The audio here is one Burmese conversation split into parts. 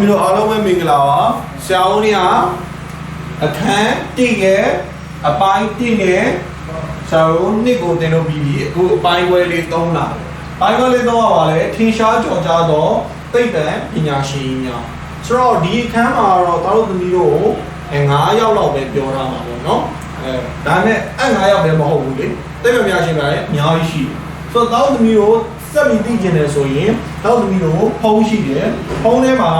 သမီးတို့အားလုံးပဲမင်္ဂလာပါဆရာဦးနေကအခန်းတိရဲ့အပိုင်းတိနဲ့ဆရာဦးနှစ်ကိုတင်လို့ပြီးပြီအခုအပိုင်းခွဲလေးသုံးလာပိုင်းခွဲလေးသုံးရပါလေထင်ရှားကြော်ကြားသောသိပ္ပံပညာရှင်ကြီးများဆိုတော့ဒီအခန်းမှာတော့တာတို့သမီးတို့အဲ9ယောက်လောက်ပဲပြောထားမှာပေါ့နော်အဲဒါနဲ့အဲ့9ယောက်ပဲမဟုတ်ဘူးလေသိပ္ပံပညာရှင်များလည်းအများကြီးရှိတယ်ဆိုတော့တာတို့သမီးတို့ စက်ပြီးသိကျင်တယ်ဆိုရင်တာတို့သမီးတို့ဖုန်းရှိတယ်ဖုန်းထဲမှာ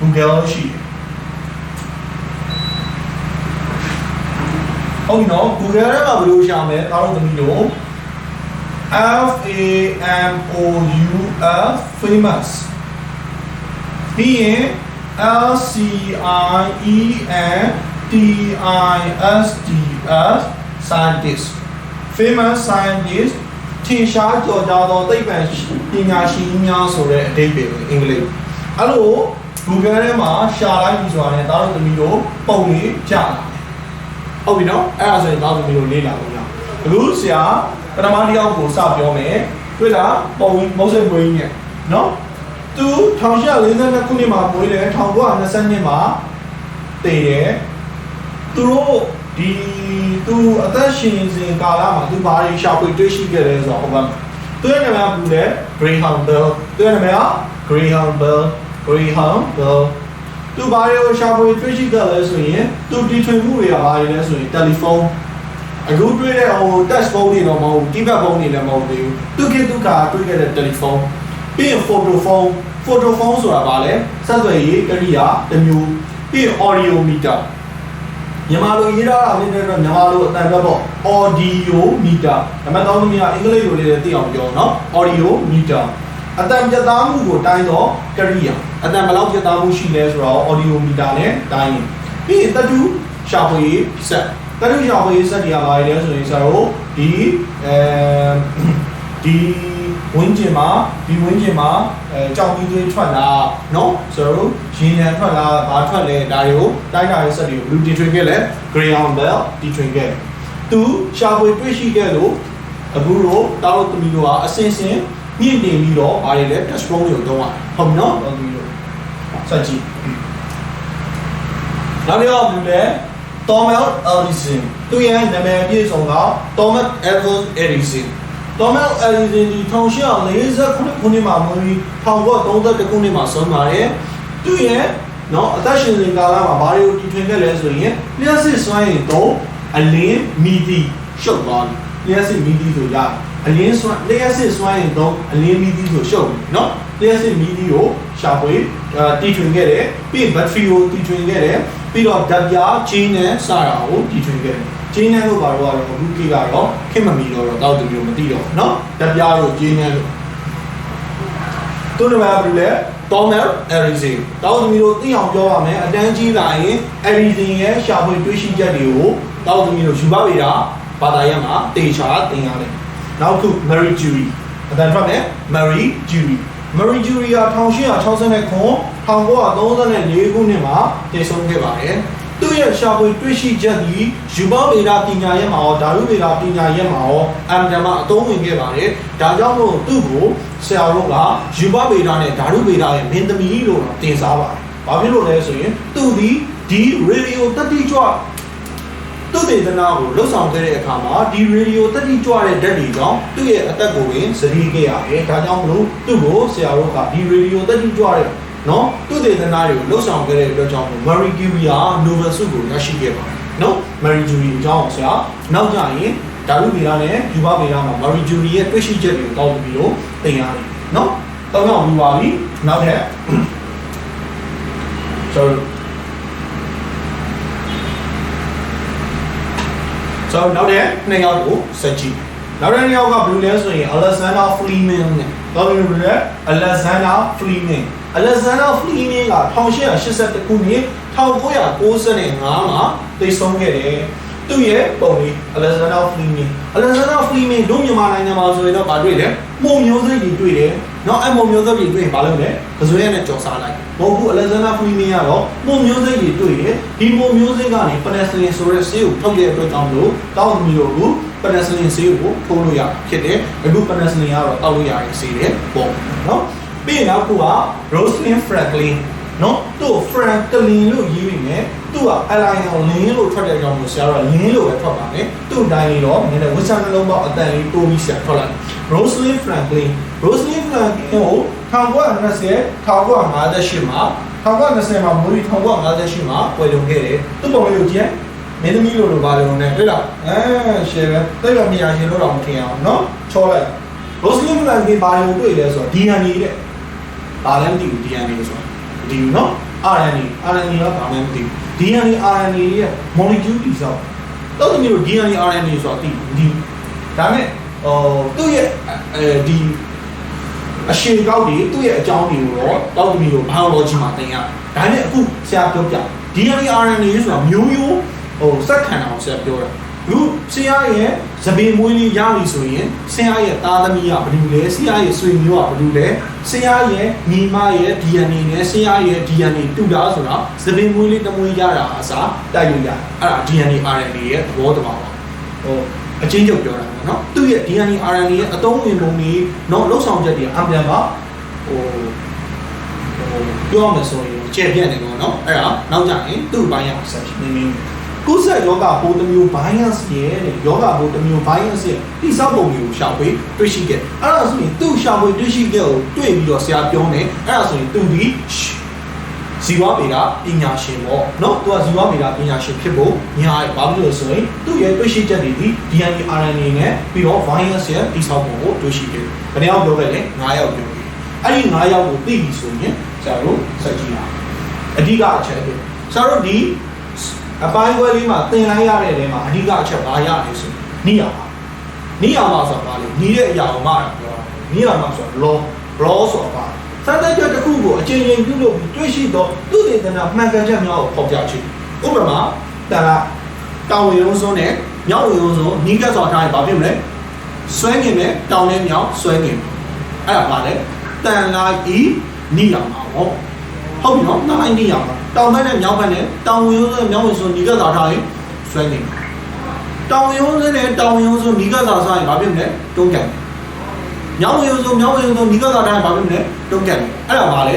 Google ရှိတယ်ဟုတ်ပြီနော် Google ထဲမှာဘယ်လိုရှာမလဲတာတို့သမီးတို့ F A M O U F famous ပြီးရင် L C I E N T I S T S scientist famous scientist ထင်ရှားကြော်ကြားသောသိပ္ပံပညာရှင်များဆိုတဲ့အဓိပ္ပာယ်ကိုအင်္ဂလိပ်အဲ့လို Google ထဲမှာရှာလိုက်ပြီဆိုတာနဲ့တာတို့သမီးတို့ပုံလေးကြာလာတယ်ဟုတ်ပြီနော်အဲ့ဒါဆိုရင်တာတို့သမီးတို့လေ့လာလို့ရအခုဆရာပထမတစ်ယောက်ကိုစပြောမယ်တွေ့လားပုံမုတ်စိတ်ပွေးကြီးနဲ့နော်သူ1842ခုနှစ်မှာမွေးတယ်1920မှာတည်တယ်သူတို့ ဒီသူအသက်ရှင်စဉ်ကာလမှာသူဘာတွေရှာဖွေတွေ့ရှိခဲ့လဲဆိုတော့ဟုတ်ပါမယ်သူရဲ့နာမည်ကဘူးလေ Greyhound Bell သူရဲ့နာမည်က Greyhound Bell Greyhound Bell သူဘာတွေကိုရှာဖွေတွေ့ရှိခဲ့လဲဆိုရင်သူတီထွင်မှုတွေကဘာတွေလဲဆိုရင်တယ်လီဖုန်းအခုတွေ့တဲ့ဟို touch phone တွေတော့မဟုတ်ဘူး keypad phone တွေလည်းမဟုတ်သေးဘူးသူခေတ်သူကတွေ့ခဲ့တဲ့တယ်လီဖုန်းပြီးရင် photo phone photo phone ဆိုတာဘာလဲဆက်သွယ်ရေးကရိယာတစ်မျိုးပြီးရင် audio meter မြန်မာလိုရေးထားတာလေးတွေတော့မြန်မာလိုအတန်ပြတ်ပေါ့ audio meter ဒါမှမဟုတ်သမီးကအင်္ဂလိပ်လိုလေးတွေသိအောင်ပြောနော် audio meter အတန်ပြတ်သားမှုကိုတိုင်းတော့ကရိယာအတန်ဘယ်လောက်ပြတ်သားမှုရှိလဲဆိုတော့ audio meter နဲ့တိုင်းရင်ပြီးရင်တတူရှာဖွေရေးဆက်တတူရှာဖွေရေးဆက်တွေကဘာလဲဆိုရင်ဆရာတို့ဒီအဲဒီ ဝင်းကျင်မှာဒီဝင်းကျင်မှာအဲကြောင်ကြီးသွေးထွက်လာနော်ဆိုတော့ရေနံထွက်လာဘာထွက်လဲဒါတွေကိုတိုက်တာရဲ့ဆက်တွေကိုဘလူးတီထွင်ခဲ့လဲ greyhound bell တီထွင်ခဲ့သူရှာဖွေတွေ့ရှိခဲ့လို့အခုတော့တာလို့သမီးတို့ကအစင်စင်မြင့်တင်ပြီးတော့ဘာတွေလဲ test strong တွေကိုသုံးရဟုတ်နော်သမီးတို့ဆက်ကြည့်နောက်တစ်ယောက်ဘူးလဲ Thomas Edison သူရဲ့နာမည်အပြည့်စုံက Thomas Edison Edison Thomas Edison ဒီ1848ခုနှစ်မှာမွေးပြီး1932ခုနှစ်မှာဆုံးပါတယ်သူရဲ့နော်အသက်ရှင်စဉ်ကာလမှာဘာတွေကိုတီထွင်ခဲ့လဲဆိုရင်လျှက်စစ်စွမ်းရည်တော့အလင်းမီတီရှုပ်သွားတယ်လျှက်စစ်မီတီဆိုရအလင်းစွမ်းလျှက်စစ်စွမ်းရည်တော့အလင်းမီတီဆိုရှုပ်တယ်နော်လျှက်စစ်မီတီကိုရှာဖွေတီထွင်ခဲ့တယ်ပြီးရင်ဘက်ထရီကိုတီထွင်ခဲ့တယ်ပြီးတော့ဓာတ်ပြားချင်းနဲ့စတာကိုတီထွင်ခဲ့တယ် ကျင်းနှန်းလို့ပါတော့အခုခေတ်ကတော့ခင်မမီတော့တော့တောက်သူမျိုးမသိတော့เนาะဓာတ်ပြားလို့ကျင်းနှန်းလို့သူ့နာမည်ကဘယ်လဲ Thomas Edison တောက်သူမျိုးသိအောင်ပြောပါမယ်အတန်းကြီးလာရင် Edison ရဲ့ရှာဖွေတွေ့ရှိချက်တွေကိုတောက်သူမျိုးယူပါပေတာဘာသာရပ်မှာတေချာသင်ရတယ်နောက်ခု Marie Curie အတန်းထွက်မယ် Marie Curie Marie Curie က1869ခု1934ခုနှစ်မှာတည်ဆုံးခဲ့ပါတယ် သူ့ရဲ့ရှာဖွေတွေ့ရှိချက်ဒီယူဘဗေဒပညာရဲ့မှာရောဓာတုဗေဒပညာရဲ့မှာရောအမ်ဒမအသုံးဝင်ခဲ့ပါတယ်။ဒါကြောင့်မို့သူ့ကိုဆရာတို့ကယူဘဗေဒနဲ့ဓာတုဗေဒရဲ့မင်းသမီးလို့တော့တင်စားပါတယ်။ဘာဖြစ်လို့လဲဆိုရင်သူဒီဒီရေဒီယိုတတိကြွသူ့ဒေသနာကိုလှုပ်ဆောင်ခဲ့တဲ့အခါမှာဒီရေဒီယိုတတိကြွတဲ့ဓာတ်တွေကြောင့်သူ့ရဲ့အသက်ကိုပင်စရီးခဲ့ရတယ်။ဒါကြောင့်မလို့သူ့ကိုဆရာတို့ကဒီရေဒီယိုတတိကြွတဲ့ နော်သူဒေသနာတွေကိုလှုပ်ဆောင်ခဲ့တဲ့အတွက်ကြောင့် Marie Curie က Nobel ဆုကိုရရှိခဲ့ပါတယ်နော် Marie Curie အကြောင်းဆရာနောက်ကြရင်ဓာတုဗေဒနဲ့ယူဘဗေဒမှာ Marie Curie ရဲ့တွေ့ရှိချက်တွေကိုတောင်းပြီးတော့သင်ရတယ်နော်တောင်းအောင်ပြီးပါပြီနောက်ထပ်ဆိုဆိုနောက်တဲ့နှစ်ယောက်ကိုစက်ကြည့်နောက်တဲ့နှစ်ယောက်ကဘယ်လိုလဲဆိုရင် Alexander Fleming နဲ့တော်ပြီဘယ်လိုလဲ Alexander Fleming Alexander Fleming က1881ခုနှစ်1995မှာသိဆုံးခဲ့တယ်။သူ့ရဲ့ပုံလေး Alexander Fleming Alexander Fleming တို့မြန်မာနိုင်ငံမှာဆိုရင်တော့ဗာတွေ့တယ်။ပုံမျိုးစိတ်တွေတွေ့တယ်။နောက်အပုံမျိုးစိတ်တွေတွေ့ရင်ဘာလုပ်လဲ။ကစွဲရနဲ့ကြော်စားလိုက်။မဟုတ်ဘူး Alexander Fleming ကတော့ပုံမျိုးစိတ်တွေတွေ့တယ်။ဒီပုံမျိုးစိတ်ကနေ penicillin ဆိုတဲ့ဆေးကိုထုတ်တဲ့အတွက်ကြောင့်လို့တောင်းမီတို့က penicillin ဆေးကိုထိုးလို့ရဖြစ်တယ်။အခု penicillin ကတော့တောက်လို့ရရင်ဆေးတယ်ပေါ့နော်။ ပြီးရင်နောက်ခုက Rosalind Franklin နော်သူ့ကို Franklin လို့ရေးပြီးမယ်သူ့က Alien ကို Lin လို့ထွက်တဲ့အကြောင်းကိုဆရာတို့က Lin လို့ပဲထွက်ပါမယ်သူ့အတိုင်းလေးတော့နည်းနည်းဝစ်ဆန်နှလုံးပေါက်အတန်လေးတိုးပြီးဆရာထွက်လိုက် Rosalind Franklin Rosalind Franklin ကို1920 1958မှာ1920မှာမူရီ1958မှာပွဲလုံခဲ့တယ်သူ့ပုံလေးကိုကြည့်မင်းသမီးလိုလိုပါလုံနဲ့တွေ့လားအဲရှယ်ပဲတိတ်ရမြာရှင်လို့တော့မထင်အောင်နော်ချောလိုက် Rosalind Franklin ဘာလို့တွေ့လဲဆိုတော့ DNA တဲ့ ဘာလဲမသိဘူး DNA ဆိုတာမသိဘူးနော် RNA RNA ကဘာမှမသိဘူး DNA RNA ရဲ့ molecule တည်ဆောက်တော့ဒီလို DNA RNA ဆိုတာသိဘူးမသိဘူးဒါမဲ့ဟိုသူ့ရဲ့အဲဒီအရှိန်ကောက်တွေသူ့ရဲ့အကြောင်းတွေကိုတော့တောက်သမီးတို့ biology မှာသင်ရဒါနဲ့အခုဆရာပြောပြ DNA RNA ဆိုတာမျိုးရိုးဟိုစက်ခံတာကိုဆရာပြောတာ အခုဆရာရဲ့သပင်မွေးလေးရပြီဆိုရင်ဆရာရဲ့သားသမီးကဘယ်လိုလဲဆရာရဲ့ဆွေမျိုးကဘယ်လိုလဲဆရာရဲ့ညီမရဲ့ DNA နဲ့ဆရာရဲ့ DNA တူတာဆိုတာသပင်မွေးလေးတမွေးရတာအစားတိုက်လို့ရအဲ့ဒါ DNA RNA ရဲ့သဘောတဘာပါဟိုအချင်းချုပ်ပြောတာပေါ့နော်သူ့ရဲ့ DNA RNA ရဲ့အသုံးဝင်ပုံတွေတော့လောက်ဆောင်ချက်တွေအပြန်ပါဟိုဟိုပြောရမယ်ဆိုရင်ကျေပြန့်နေတော့နော်အဲ့ဒါနောက်ကြရင်သူ့ဘိုင်းရဆက်နေနေ ကုသယောဂပိုးတစ်မျိုး bias ရဲ့တဲ့ယောဂပိုးတစ်မျိုး bias ရဲ့တိစောက်ပုံတွေကိုရှာဖွေတွေ့ရှိခဲ့အဲ့ဒါဆိုရင်သူ့ရှာဖွေတွေ့ရှိခဲ့ကိုတွေ့ပြီးတော့ဆရာပြောနေအဲ့ဒါဆိုရင်သူဒီဇီဝဗေဒပညာရှင်ပေါ့နော်သူကဇီဝဗေဒပညာရှင်ဖြစ်ဖို့ညာဘာဖြစ်လို့ဆိုရင်သူ့ရဲ့တွေ့ရှိချက်တွေဒီ DNA RNA နဲ့ပြီးတော့ virus ရဲ့တိစောက်ပုံကိုတွေ့ရှိခဲ့ဘယ်နှယောက်ပြောခဲ့လဲ9ယောက်ပြောခဲ့အဲ့ဒီ9ယောက်ကိုသိပြီဆိုရင်ဆရာတို့စက်ကြည့်တာအဓိကအချက်ပဲဆရာတို့ဒီ အပိုင်းခွဲလေးမှာသင်လိုက်ရတဲ့နေရာမှာအဓိကအချက်ဘာရလဲဆိုနိယာမနိယာမဆိုတာဘာလဲနီးတဲ့အရာကိုမှပြောတာနိယာမဆိုတာ law law ဆိုတာဘာစတဲ့ချက်တစ်ခုကိုအချိန်ချင်းပြုလုပ်ပြီးတွေ့ရှိတော့သူတေသနာမှန်ကန်ချက်များကိုဖော်ပြခြင်းဥပမာတလားတောင်ဝရုံးစုံနဲ့မြောက်ဝရုံးစုံနီးကပ်ဆိုတာထားရင်ဘာဖြစ်မလဲဆွဲငင်နဲ့တောင်နဲ့မြောက်ဆွဲငင်အဲ့ဒါဘာလဲတန်လာဤနိယာမဟော ဟုတ်ပြီနော်တန်လာဤနိယာမတောင်ဘက်နဲ့မြောက်ဘက်နဲ့တောင်ဝရုံးစုံမြောက်ဝရုံးစုံနီးကပ်ဆိုတာထားရင်ဆွဲငင်တောင်ရုံးစုံနဲ့တောင်ရုံးစုံနီးကပ်ဆိုတာဆိုရင်ဘာဖြစ်မလဲတုံးကန်မြောက်ဝရုံးစုံမြောက်ဝရုံးစုံနီးကပ်ဆိုတာထားရင်ဘာဖြစ်မလဲတုံးကန်အဲ့ဒါဘာလဲ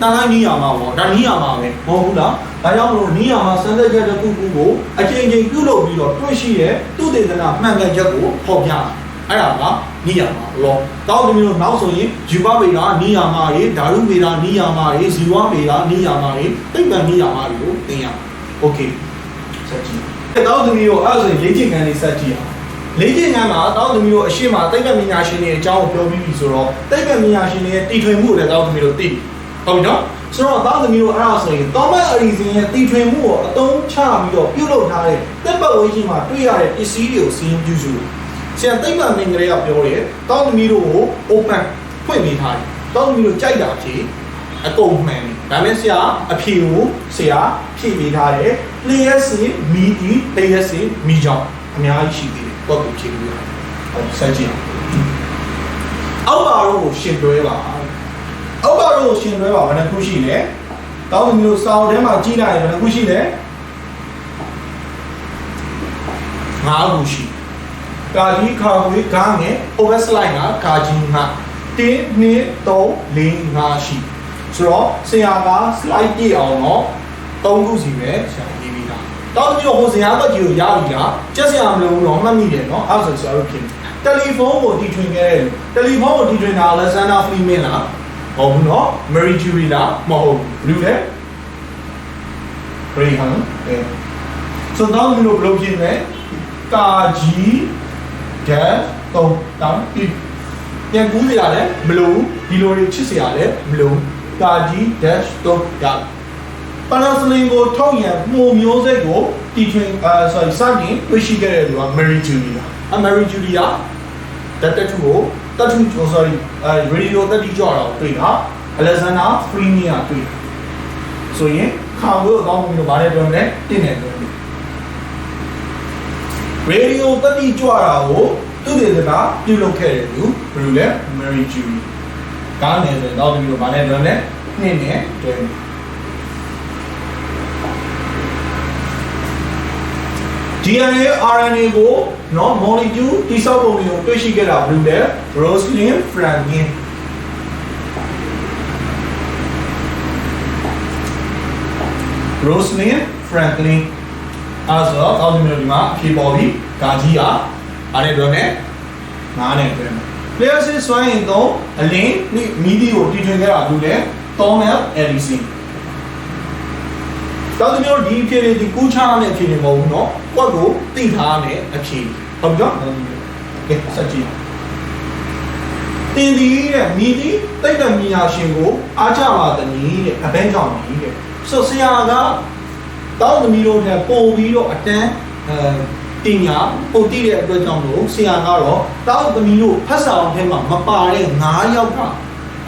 တန်လိုက်နီးယာမပေါ့ဒါနီးယာမပဲမဟုတ်ဘူးလားဒါကြောင့်မလို့နီးယာမစံသက်ချက်တစ်ခုခုကိုအချိန်ချင်းပြုလုပ်ပြီးတော့တွေ့ရှိတဲ့သူတေသနာမှန်ကန်ချက်ကိုဖော်ပြအဲ့ဒါက နီးယာမလောတောက်သမီးတို့နောက်ဆိုရင်ယူပဗေဒနီးယာမတွေဓာတုဗေဒနီးယာမတွေဇီဝဗေဒနီးယာမတွေသိပ္ပံနီးယာမတွေကိုသင်ရโอเคဆက်ကြည့်တောက်သမီးတို့အဲ့ဒါဆိုရင်လေ့ကျင့်ခန်းလေးဆက်ကြည့်အောင်လေ့ကျင့်ခန်းမှာတောက်သမီးတို့အရှိမသိပ္ပံပညာရှင်တွေအကြောင်းကိုပြောပြီးပြီဆိုတော့သိပ္ပံပညာရှင်တွေရဲ့တည်ထွင်မှုကိုလည်းတောက်သမီးတို့သိပြီဟုတ်ပြီနော်ဆိုတော့သားသမီးတို့အဲ့ဒါဆိုရင် Thomas Edison ရဲ့တည်ထွင်မှုကိုအသုံးချပြီးတော့ပြုလုပ်ထားတဲ့တက်ပတ်ဝေးကြီးမှာတွေ့ရတဲ့ပစ္စည်းတွေကိုစီးရင်ပြုစု ဆရာသိပ္ပံမင်္ဂလာကပြောတယ်တောင်းသမီးတို့ကို open ဖွင့်ပေးထားတယ်တောင်းသမီးတို့ကြိုက်တာဖြေအကုန်မှန်တယ်ဒါမဲ့ဆရာအဖြေကိုဆရာဖြည့်ပေးထားတယ်လျှက်စီမီဒီလျှက်စီမီကြောင့်အများကြီးရှိသေးတယ်တော့ကိုဖြည့်ပေးရတယ်ဟုတ်ဆက်ကြည့်အောင်အောက်ပါတော့ကိုရှင်တွဲပါအောက်ပါတော့ကိုရှင်တွဲပါဘယ်နှခုရှိလဲတောင်းသမီးတို့စောင်းထဲမှာကြီးလိုက်ရင်ဘယ်နှခုရှိလဲငါးခုရှိ ကာကြီးခါဝေးကားငယ် over slide ကကာကြီးငါတင်းနှစ်သုံးလေးငါရှိဆိုတော့ဆရာက slide ပြည့်အောင်တော့သုံးခုစီပဲဆရာရေးပြီးတာတောင်းသမီးတို့ဟိုဆရာဘက်ကြီးကိုရပြီလားကျက်ဆရာမလို့တော့မှတ်မိတယ်နော်အဲ့ဒါဆိုဆရာတို့ဖြစ်တယ်တယ်လီဖုန်းကိုတီထွင်ခဲ့တယ်တယ်လီဖုန်းကိုတီထွင်တာ Alexander Fleming လားဟုတ်ဘူးနော် Mary Curie လားမဟုတ်ဘူးဘယ်လိုလဲ Graham အဲဆိုတော့ဒီလိုဘယ်လိုဖြစ်လဲကာကြီး gas တော့တောင်းပြီးပြန်ကူးစရာလည်းမလိုဒီလိုတွေချစ်စရာလည်းမလိုကာကြီး dash တော့ရပနာစလင်ကိုထောက်ရန်မှုမျိုးစိတ်ကိုတီထွင်အာ sorry စတင်တွေ့ရှိခဲ့တဲ့လူက Mary Curie လားအ Mary Curie ကတက်တက်သူကိုတက်သူ sorry အဲ radio တက်တီကြောက်တာကိုတွေ့တာ Alexander Fleming ကတွေ့တာဆိုရင်ခါဝဲကိုတောင်းပြီးတော့ဗားတယ်ပြောတယ်တင့်တယ်ပြောတယ် ရေဒီယိုတက်တိကြွတာကိုသူတေသနာပြုလုပ်ခဲ့တယ်လူဘယ်လိုလဲ Mary Curie ကားနယ်ဆိုရင်တောင်းပြီးတော့ဗားတယ်ပြောတယ်နှင်းနဲ့တွဲတယ် DNA RNA ကိုနော် molecule တိစောက်ပုံတွေကိုတွေ့ရှိခဲ့တာဘယ်လိုလဲ Rosalind Franklin Rosalind Franklin အဲဆိုတော့တောင်းသမီးတို့ဒီမှာအဖြေပေါ်ပြီဂါကြီးကအားနဲ့ပြောနေငါးနဲ့ပြောနေ Players စွမ်းရင်တော့အလင်းမီဒီကိုတီထွင်ခဲ့တာဘူးလေ Thomas Edison တောင်းသမီးတို့ဒီအဖြေတွေဒီကူးချားတဲ့အဖြေတွေမဟုတ်ဘူးเนาะကွက်ကိုသိထားတဲ့အဖြေဟုတ်ပြီနော်ကဲဆက်ကြည့်တင်ဒီတဲ့မိဒီတိတ်တမီယာရှင်ကိုအားကြပါတနည်းတဲ့အဘဲကြောင့်ကြီးတဲ့ဆိုဆရာက တောင်းသမီးတို့နဲ့ပို့ပြီးတော့အတန်းအဲတင်ညာပို့တည်တဲ့အတွက်ကြောင့်လို့ဆရာကတော့တောင်းသမီးတို့ဖတ်စာအောင်ထဲမှာမပါတဲ့9ယောက်က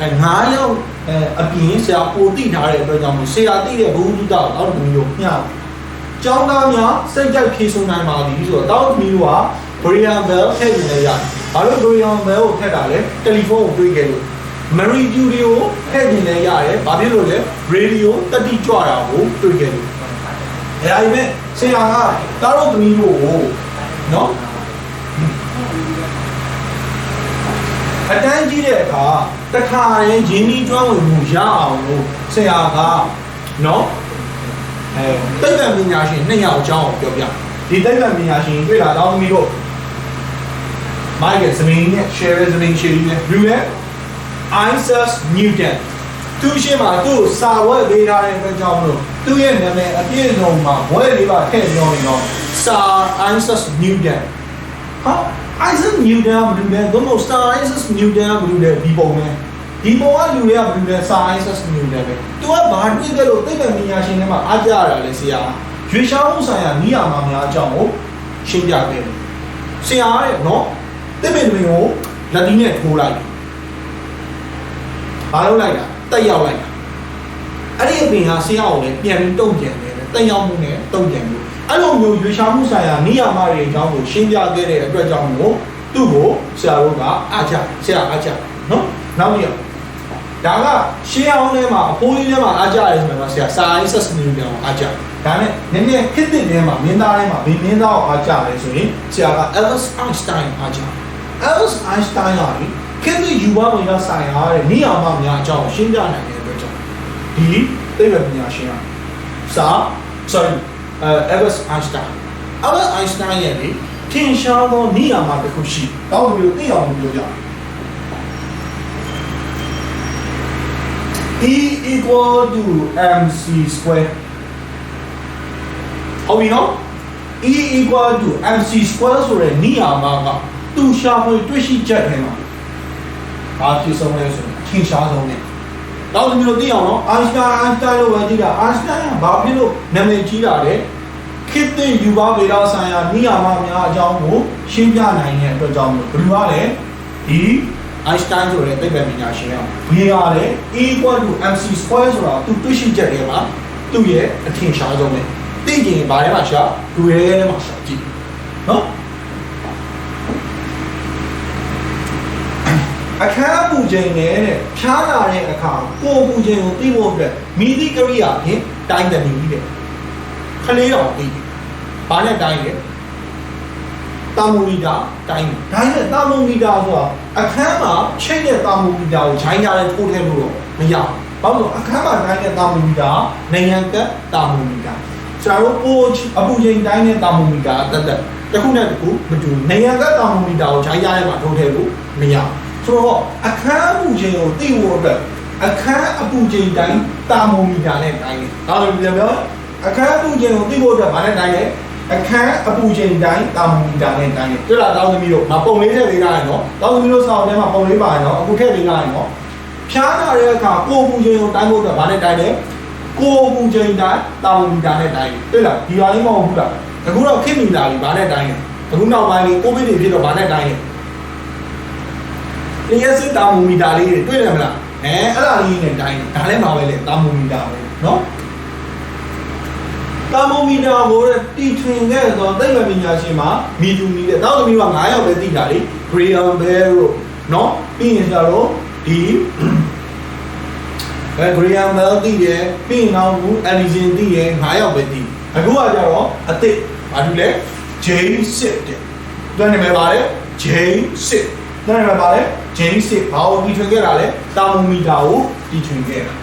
အဲ9ယောက်အဲအပြင်ဆရာပို့တည်ထားတဲ့အတွက်ကြောင့်လို့ဆရာတည်တဲ့ဘုဟုတုတ္တကိုတောင်းသမီးတို့မျှကျောင်းသားများစိတ်ကြိုက်ဖြေဆိုနိုင်ပါသည်ဆိုတော့တောင်းသမီးတို့က Brian Bell ထည့်နေရရတယ်။ဘာလို့ Brian Bell ကိုထည့်တာလဲ။တယ်လီဖုန်းကိုတွေးခဲ့လို့ Mary Judy ကိုထည့်နေလဲရတယ်။ဘာဖြစ်လို့လဲ။ Radio တက်တိကြွတာကိုတွေးခဲ့လို့။အဲ ဒါပေမဲ့ဆရာကတားတော့သမီးတို့ကိုနော်အတန်းကြီးတဲ့အခါတခါရင်ရင်းနှီးကျွမ်းဝင်မှုရအောင်လို့ဆရာကနော်အဲတိတ်တံပညာရှင်နှစ်ယောက်အကြောင်းကိုပြောပြဒီတိတ်တံပညာရှင်တွေ့လာတော့သမီးတို့မိုက်ကဇမင်းနဲ့ share ဇမင်းရှိတယ်ဘူးလေ Isaac Newton သူရှိမှသူ့စာဝတ်ပေးထားတဲ့အတွက်ကြောင့်မလို့ သူ့ရဲ့နာမည်အပြည့်စုံမှာဘွဲလေးပါထည့်ပြောနေတော့ Sir Isaac Newton ဟာ Isaac Newton ကဘယ်လိုလဲဘုမို့ Sir Isaac Newton ကဘယ်လိုလဲဒီပုံပဲဒီပုံကလူတွေကဘယ်လိုလဲ Sir Isaac Newton ပဲသူကဘာတွေ့ကြလို့သိပ္ပံပညာရှင်တွေမှာအားကြရတာလဲဆရာရွေးရှားမှုဆိုင်ရာနိယာမများအကြောင်းကိုရှင်းပြခဲ့တယ်ဆရာတဲ့နော်သိပ္ပံတွေကိုလက်တီးနဲ့ထိုးလိုက်ဘာလုပ်လိုက်တာတက်ရောက်လိုက်တာ အဲ့ဒီအပြင်ဟာဆရာကိုလည်းပြန်ပြီးတုံ့ပြန်တယ်တက်ရောက်မှုနဲ့တုံ့ပြန်မှုအဲ့လိုမျိုးရွေးရှားမှုဆိုင်ရာနိယာမတွေအကြောင်းကိုရှင်းပြခဲ့တဲ့အတွက်ကြောင့်မို့သူ့ကိုဆရာတို့ကအားချဆရာအားချနော်နောက်ပြီးတော့ဒါကရှင်းအောင်ထဲမှာအဖိုးကြီးထဲမှာအားကြရဲဆိုတော့ဆရာစာအိုက်ဆက်စနူပြောင်းအားကြဒါနဲ့နည်းနည်းခစ်တဲ့ထဲမှာမင်းသားထဲမှာဘယ်မင်းသားကိုအားကြလဲဆိုရင်ဆရာက Albert Einstein အားကြ Albert Einstein ကလေခစ်တဲ့ယူပါဝင်ရဆိုင်ရတဲ့နေရာမှာများအကြောင်းရှင်းပြနိုင်တဲ့အတွက်ကြောင့် ဒီသိပ္ပံပညာရှင်ကစာ sorry အဲ Albert Einstein Albert Einstein ရဲ့လေထင်ရှားသောနေရာမှာတစ်ခုရှိတောင်းလို့သိအောင်ပြောကြ E equal to mc square ဟုတ်ပြီနော် E equal to mc square ဆိုတဲ့နေရာမှာကသူရှာဖွေတွေ့ရှိချက်ထဲမှာဘာဖြစ်ဆုံးလဲဆိုရင်ထင်ရှားဆုံးနဲ့ တော့ဒီလိုသိအောင်နော် Einstein Einstein လို့ပဲကြည့်တာ Einstein ကဘာဖြစ်လို့နာမည်ကြီးတာလဲခေတ်သစ်ယူပါဗေဒဆိုင်ရာနေရာမှာများအကြောင်းကိုရှင်းပြနိုင်တဲ့အတွက်ကြောင့်မို့ဘယ်လိုလဲဒီ Einstein ဆိုတဲ့သိပ္ပံပညာရှင်ကဘေးကလည်း E equal to mc square ဆိုတာသူတွေ့ရှိချက်တွေမှာသူ့ရဲ့အထင်ရှားဆုံးပဲသိရင်ဘာထဲမှာရှာလူရဲထဲမှာရှာကြည့်နော် အခန်းပူချိန်နဲ့တဲ့ဖြားလာတဲ့အခါကိုပူချိန်ကိုသိဖို့အတွက်မိသည့်ကရိယာဖြင့်တိုင်းတယ်ပြီးတဲ့ခလေးတော်သိတယ်ဘာနဲ့တိုင်းလဲတာမိုမီတာတိုင်းတယ်ဒါနဲ့တာမိုမီတာဆိုတာအခန်းမှာချိတ်တဲ့တာမိုမီတာကိုဂျိုင်းကြတဲ့ထိုးထည့်လို့တော့မရဘူးဘာလို့လဲအခန်းမှာတိုင်းတဲ့တာမိုမီတာနိုင်ငံကတာမိုမီတာဆရာတို့ပိုအပူချိန်တိုင်းတဲ့တာမိုမီတာတက်တက်တစ်ခုနဲ့တစ်ခုမတူဘူးနိုင်ငံကတာမိုမီတာကိုဂျိုင်းကြတဲ့မှာထိုးထည့်လို့မရဘူး ဆိုတော့အခန်းအပူချိန်ကိုသိဖို့အတွက်အခန်းအပူချိန်တိုင်းတာမိုမီတာနဲ့တိုင်းတယ်ဒါလိုပြန်ပြောအခန်းအပူချိန်ကိုသိဖို့အတွက်ဘာနဲ့တိုင်းလဲအခန်းအပူချိန်တိုင်းတာမိုမီတာနဲ့တိုင်းတယ်တွေ့လားတောင်းသမီးတို့မပုံလေးထည့်ပေးထားရနော်တောင်းသမီးတို့စောင်းထဲမှာပုံလေးပါရနော်အခုထည့်ပေးထားရနော်ဖြားလာတဲ့အခါကိုအပူချိန်ကိုတိုင်းဖို့အတွက်ဘာနဲ့တိုင်းလဲကိုအပူချိန်တိုင်းတာမိုမီတာနဲ့တိုင်းတယ်တွေ့လားဒီပါလေးမဟုတ်ဘူးလားအခုတော့ခေတ်မီလာပြီဘာနဲ့တိုင်းလဲအခုနောက်ပိုင်းလေးကိုဗစ်တွေဖြစ်တော့ဘာနဲ့တိုင်းလဲ လျှက်စစ်တာမိုမီတာလေးတွေတွေ့တယ်မလားအဲအဲ့ဒါလေးနဲ့တိုင်းဒါလည်းမှာပဲလေတာမိုမီတာပဲနော်တာမိုမီတာကိုတီထွင်ခဲ့တော့သိပ္ပံပညာရှင်မှာမီတူမီတဲ့နောက်သမီးက9ယောက်ပဲသိတာလေ Graham Bell တို့နော်ပြီးရင်ကျတော့ဒီအဲ Graham Bell သိတယ်ပြီးရင်တော့ Wood Edison သိတယ်9ယောက်ပဲသိအခုကကျတော့အစ်စ်ဘာလို့လဲ James စစ်တယ်သူနာမည်ပါလေ James စစ်သူနာမည်ပါလေ ဂျိမ်းစစ်ဘာကိုတီထွင်ခဲ့တာလဲတာမိုမီတာကိုတီထွင်ခဲ့တာ